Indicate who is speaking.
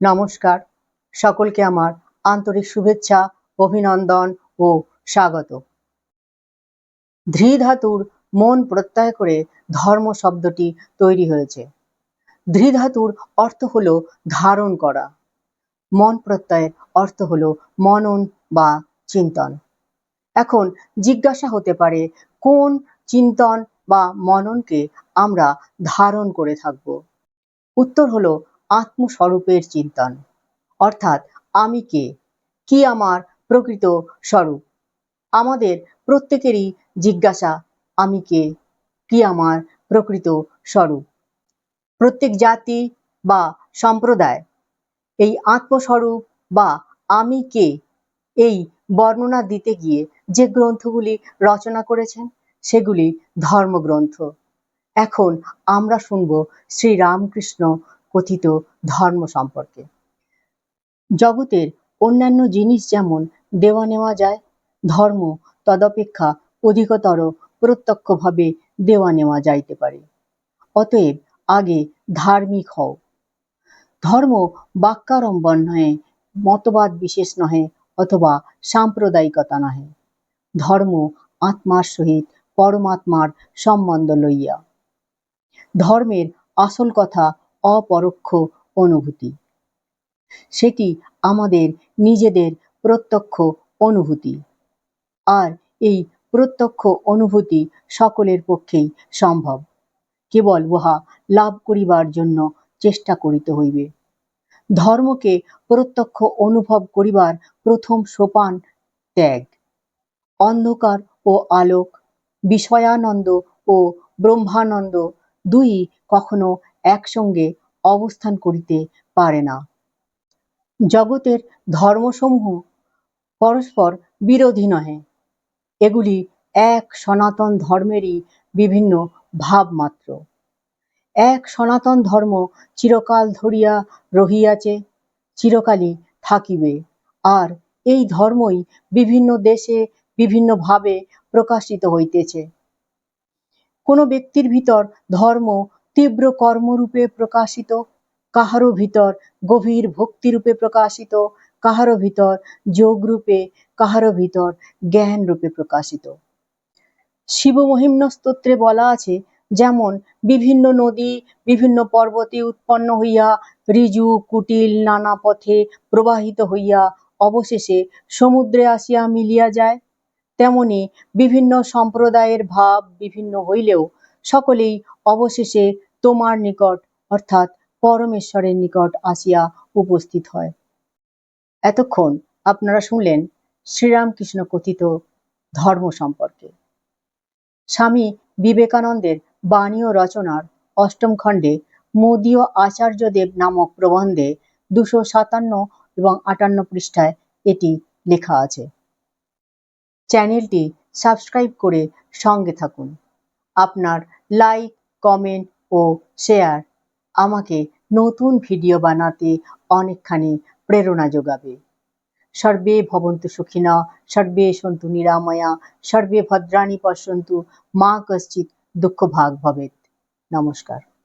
Speaker 1: নমস্কার। সকলকে আমার আন্তরিক শুভেচ্ছা, অভিনন্দন ও স্বাগত। ধৃধাতুর মন প্রত্যয় করে ধর্ম শব্দটি তৈরি হয়েছে। ধৃধাতুর অর্থ হলো ধারণ করা। মন প্রত্যয়ের অর্থ হলো মনন বা চিন্তন। এখন জিজ্ঞাসা হতে পারে, কোন চিন্তন বা মননকে আমরা ধারণ করে থাকব? উত্তর হলো আত্মস্বরূপের চিন্তন। অর্থাৎ আমি কে? কি আমার প্রকৃত স্বরূপ? আমাদের প্রত্যেকেরই জিজ্ঞাসা, আমি কে? কি আমার প্রকৃত স্বরূপ? প্রত্যেক জাতি বা সম্প্রদায়, এই আত্মস্বরূপ বা আমি কে, এই বর্ণনা দিতে গিয়ে যে গ্রন্থগুলি রচনা করেছেন, সেগুলি ধর্মগ্রন্থ। এখন আমরা শুনব শ্রীরামকৃষ্ণ কথিত ধর্ম সম্পর্কে। জগতের অন্যান্য জিনিস যেমন দেওয়া নেওয়া যায়, ধর্ম তদপেক্ষা অধিকতর প্রত্যক্ষভাবে দেওয়া নেওয়া যাইতে পারে। অতএব আগে ধার্মিক হও। ধর্ম বাক্যারম্বন নহে, মতবাদ বিশেষ নহে অথবা সাম্প্রদায়িকতা নহে। ধর্ম আত্মার সহিত পরমাত্মার সম্বন্ধ লইয়া। ধর্মের আসল কথা অপরোক্ষ অনুভূতি। সেটি আমাদের নিজেদের প্রত্যক্ষ অনুভূতি। আর এই প্রত্যক্ষ অনুভূতি সকলের পক্ষেই সম্ভব। কেবল উহা লাভ করিবার জন্য চেষ্টা করিতে হইবে। ধর্মকে প্রত্যক্ষ অনুভব করিবার প্রথম সোপান ত্যাগ। অন্ধকার ও আলোক, বিষয়ানন্দ ও ব্রহ্মানন্দ দুই কখনো একসঙ্গে অবস্থান করিতে পারে না। জগতের ধর্মসমূহ পরস্পর বিরোধী নহে। এগুলি এক সনাতন ধর্মেরই বিভিন্ন ভাব মাত্র এক সনাতন ধর্ম চিরকাল ধরিয়া রহিয়াছে, চিরকালই থাকিবে। আর এই ধর্মই বিভিন্ন দেশে বিভিন্নভাবে প্রকাশিত হইতেছে। কোনো ব্যক্তির ভিতর ধর্ম তীব্র কর্মরূপে প্রকাশিত কাহারও ভিতর গভীর ভক্তিরূপে প্রকাশিত কাহারও ভিতর যোগরূপে কাহারও ভিতর জ্ঞান রূপে প্রকাশিত। শিবমহিম্ন স্তোত্রে বলা আছে, যেমন বিভিন্ন নদী, বিভিন্ন পর্বতে উৎপন্ন হইয়া ঋজু কুটিল নানা পথে প্রবাহিত হইয়া অবশেষে সমুদ্রে আসিয়া মিলিয়া যায়, তেমনি বিভিন্ন সম্প্রদায়ের ভাব বিভিন্ন হইলেও সকলেই অবশেষে তোমার নিকট, অর্থাৎ পরমেশ্বরের নিকট আসিয়া উপস্থিত হয়। এতক্ষণ আপনারা শুনলেন শ্রীরামকৃষ্ণ কথিত ধর্ম সম্পর্কে। স্বামী বিবেকানন্দের বাণী ও রচনার অষ্টম খণ্ডে মোদীয় আচার্যদেব নামক প্রবন্ধে দুশো সাতান্ন এবং আটান্ন পৃষ্ঠায় এটি লেখা আছে। চ্যানেলটি সাবস্ক্রাইব করে সঙ্গে থাকুন। আপনার লাইক কমেন্ট ও শেয়ার আমাকে নতুন ভিডিও বানাতে অনেকখানি প্রেরণা যোগাবে। সর্বে ভবন্তু সুখিনা, সর্বে সন্তু নিরাময়া, সর্বে ভদ্রাণী পশ্যন্তু মা কশ্চিৎ দুঃখ ভাগ ভবেত নমস্কার।